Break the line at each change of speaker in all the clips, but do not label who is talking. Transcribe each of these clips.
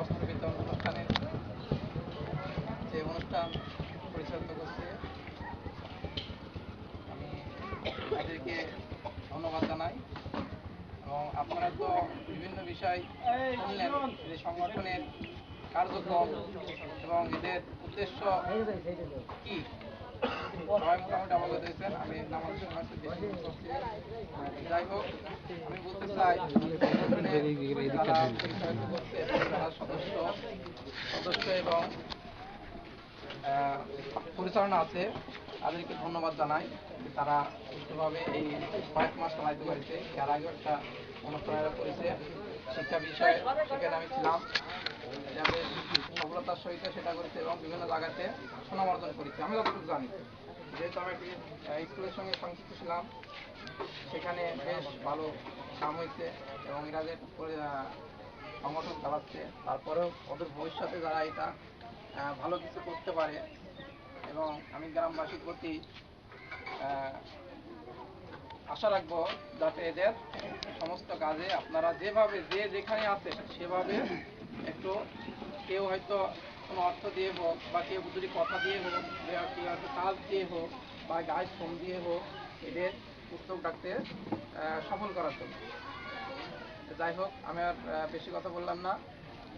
বস্ত্র বিতরণ অনুষ্ঠানের যে অনুষ্ঠান পরিচালিত করছে, আমি তাদেরকে ধন্যবাদ জানাই। এবং আপনারা তো বিভিন্ন বিষয় শুনলেন সংগঠনের কার্যক্রম এবং এদের উদ্দেশ্য কি? আমি নামাজ যাই হোক, আমি বলতে চাই পরিচালনা আছে। তাদেরকে ধন্যবাদ জানাই তারা সুষ্ঠুভাবে এই কয়েক মাস চালাইতে পারছে। এর আগে একটা অনুষ্ঠান করেছে। শিক্ষা বিষয়ে সেখানে আমি ছিলাম। যে আমি সফলতার সহিত সেটা করেছে এবং বিভিন্ন জায়গাতে সুনাম অর্জন করেছে। আমি যতটুকু জানি। যেহেতু আমি একটি স্কুলের সঙ্গে সংযুক্ত ছিলাম, সেখানে বেশ ভালো নাম হয়েছে এবং এরা যে সংগঠন চালাচ্ছে, তারপরেও ওদের ভবিষ্যতে যারা এটা ভালো কিছু করতে পারে এবং আমি গ্রামবাসীর প্রতি আশা রাখব যাতে এদের সমস্ত কাজে আপনারা যেভাবে, যে যেখানে আছে সেভাবে একটু কেউ হয়তো কোনো অর্থ দিয়ে হোক বা কেউ যদি কথা দিয়ে হোক কেউ হয়তো কাজ দিয়ে হোক বা গায়ে শ্রম দিয়ে হোক, এদের পুস্তক ডাকতে সফল করার জন্য। যাই হোক, আমি আর বেশি কথা বললাম না।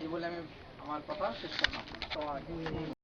এই বলে আমি আমার কথা শেষ করলাম।